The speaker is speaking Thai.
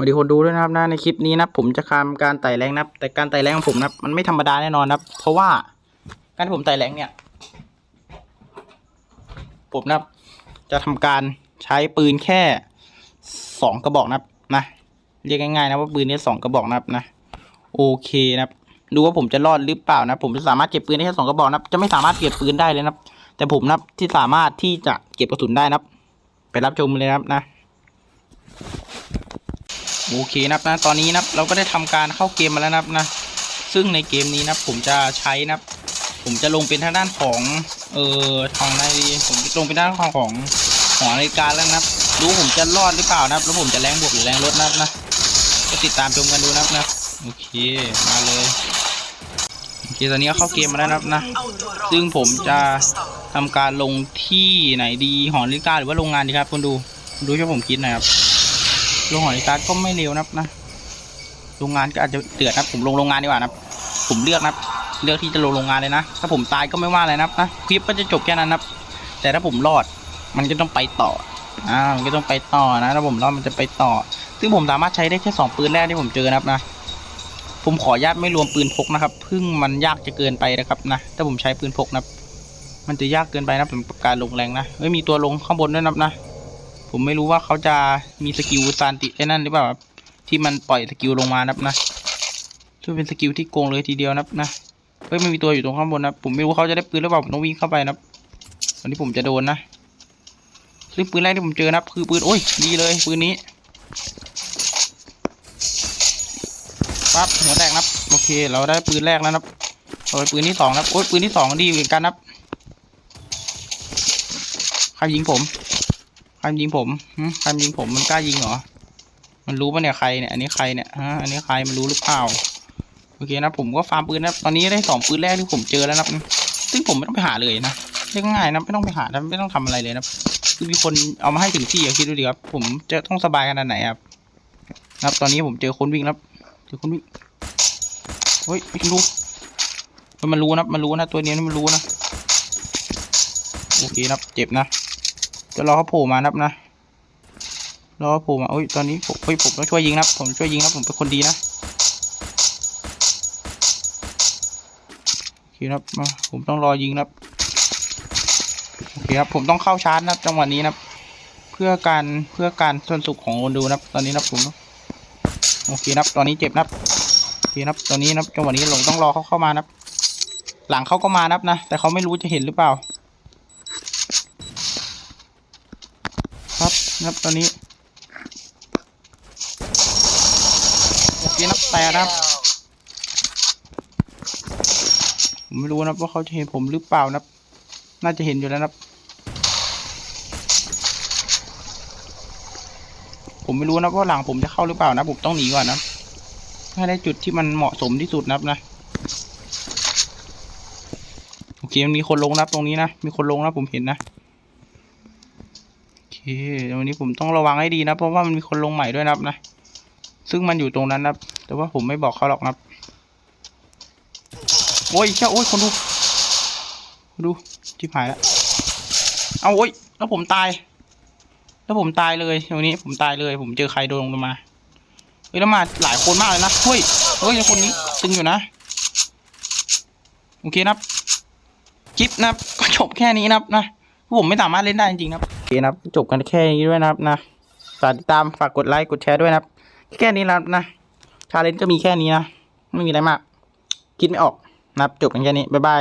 สวัสดีคนดูด้วยนะครับนะในคลิปนี้นะผมจะทำการไต่แรงนะแต่การไต่แรงของผมนะมันไม่ธรรมดาแน่นอนนะเพราะว่าการที่ผมไต่แรงเนี่ย ผมนะจะทำการใช้ปืนแค่สองกระบอกนะนะเรียกง่ายๆนะว่าปืนนี้สองกระบอกนะนะโอเคนะดูว่าผมจะรอดหรือเปล่านะ ผมจะสามารถเก็บปืนได้แค่สองกระบอกนะจะไม่สามารถเก็บปืนได้เลยนะแต่ผมนะที่สามารถที่จะเก็บกระสุนได้นะไปรับชมเลยนะนะ โอเคนะครับนะตอนนี้นะครับเราก็ได้ทำการเข้าเกมมาแล้วนะครับนะ ซึ่งในเกมนี้นะผมจะใช้นะครับผมจะลงเป็นทางด้านของเอ่อทางไหนดีผมจะลงเป็นด้านของของหอนาฬิกาแล้วนะครับรู้ผมจะรอดหรือเปล่านะครับแล้วผมจะแรงบวกหรือแรงลดนะครับนะก็ติดตามชมกันดูนะครับนะโอเคมาเลยโอเคตอนนี้เข้าเกมมาแล้วนะครับนะ ซึ่งผมจะทำการลงที่ไหนดีหอนาฬิกาหรือว่าโรงงานดีครับคุณดูดูช่วยผมคิดหนะครับ โรงหอนาฬิกาก็ไม่เร็วนะครับนะโรงงานก็อาจจะเดือดนะผมลงโรงงานดีกว่านะผมเลือกนะเลือกที่จะลงโรงงานเลยนะ ถ้าผมตายก็ไม่ว่าอะไรนะนะคลิปก็จะจบแค่นั้นนะแต่ถ้าผมรอดมันก็ต้องไปต่ออ่ามันก็ต้องไปต่อนะถ้าผมรอดมันจะไปต่อ ซึ่งผมสามารถใช้ได้แค่สองปืนแรกที่ผมเจอนะครับนะผมขอญาตไม่รวมปืนพกนะครับพึ่งมันยากจะเกินไปนะครับนะถ้าผมใช้ปืนพกนะมันจะยากเกินไปนะผมการลงแรงนะไม่มีตัวลงข้างบนด้วยนะนะ ผมไม่รู้ว่าเขาจะมีสกิลซานติไอ้นั่นหรือเปล่าครับที่มันปล่อยสกิลลงมานะครับนะซึ่งเป็นสกิลที่โกงเลยทีเดียวนับนะเฮ้ยไม่มีตัวอยู่ตรงข้างบนนะผมไม่รู้เขาจะได้ปืนหรือเปล่าผมต้องวิ่งเข้าไปนะครันนี้ผมจะโดนนะซึ่งปืนแรกที่ผมเจอนะครับคือปืนโอ้ยดีเลยปืนนี้ปั๊บหัวแตกนะครับโอเค เราได้ปืนแรกแล้วนะครับเอาไปปืนที่สองนะครับโอ้ยปืนที่สองดีเหมือนกันนะครับใครยิงผม ใครยิงผมใครยิงผมมันกล้ายิงเหรอ มันรู้ปะเนี่ยใครเนี่ย อันนี้ใครเนี่ยฮะ อันนี้ใครมันรู้หรือเปล่า โอเคนะผมก็ฟาร์มปืนนะ ตอนนี้ได้สองปืนแรกที่ผมเจอแล้วนะ ซึ่งผมไม่ต้องไปหาเลยนะเรียกง่ายนะไม่ต้องไปหาไม่ต้องทำอะไรเลยนะ คือมีคนเอามาให้ถึงที่อะคิดดูดิครับ ผมจะต้องสบายขนาดไหนครับ ครับ ตอนนี้ผมเจอคนวิ่งแล้วเจอคนวิ่ง เฮ้ยไม่รู้มันรู้นะ มันรู้นะ ตัวนี้มันรู้นะ โอเคนะ เจ็บนะ จะรอเขาโผล่มานับนะรอเขาโผล่มาโอ้ยตอนนี้ผมเฮ้ยผมต้องช่วยยิงนะผมช่วยยิงนะผมเป็นคนดีนะโอเคครับมาผมต้องรอยิงนะโอเคครับผมต้องเข้าชาร์จนะจังหวะนี้นะเพื่อการเพื่อการส่วนสุขของคนดูนะตอนนี้นะผมโอเคนะตอนนี้เจ็บนะโอเคนะตอนนี้นะจังหวะนี้หลงต้องรอเขาเข้ามานะหลังเขาก็มานับนะ แต่เขาไม่รู้จะเห็นหรือเปล่า ครับนะครับตอนนี้โอเคนับแต่นะครับผมไม่รู้นะว่าเขาจะเห็นผมหรือเปล่านับน่าจะเห็นอยู่แล้วนับผมไม่รู้นะว่าหลังผมจะเข้าหรือเปล่านะผมต้องหนีก่อนนะให้ได้จุดที่มันเหมาะสมที่สุดนะครับนะโอเคมันมีคนลงนับตรงนี้นะมีคนลงนะผมเห็นนะ ววันนี้ผมต้องระวังให้ดีนะ เพราะว่ามันมีคนลงใหม่ด้วยนะครับนะ ซึ่งมันอยู่ตรงนั้นนะแต่ว่าผมไม่บอกเขาหรอกนะโอ้ยเจ้าโอ้ยคนดู ดูจิบหายแล้ว เอาโอ้ย แล้วผมตาย แล้วผมตายเลยวันนี้ผมตายเลย ผมเจอใครโดนลงมาเฮ้ยแล้วมาหลายคนมากเลยนะเฮ้ยเฮ้ยคนนี้ตึงอยู่นะ โอเคนะครับคลิปนะครับก็จบแค่นี้นะครับนะผมไม่สามารถเล่นได้จริงๆนะครับ เคนะครับจบกันแค่นี้ด้วยนะครับนะฝากติดตามฝากกดไลค์กดแชร์ด้วยนะครับ แค่นี้นะครับนะชาเลนจ์ก็มีแค่นี้นะ ไม่มีอะไรมาก คิดไม่ออกนะครับจบกันแค่นี้ บ๊ายบาย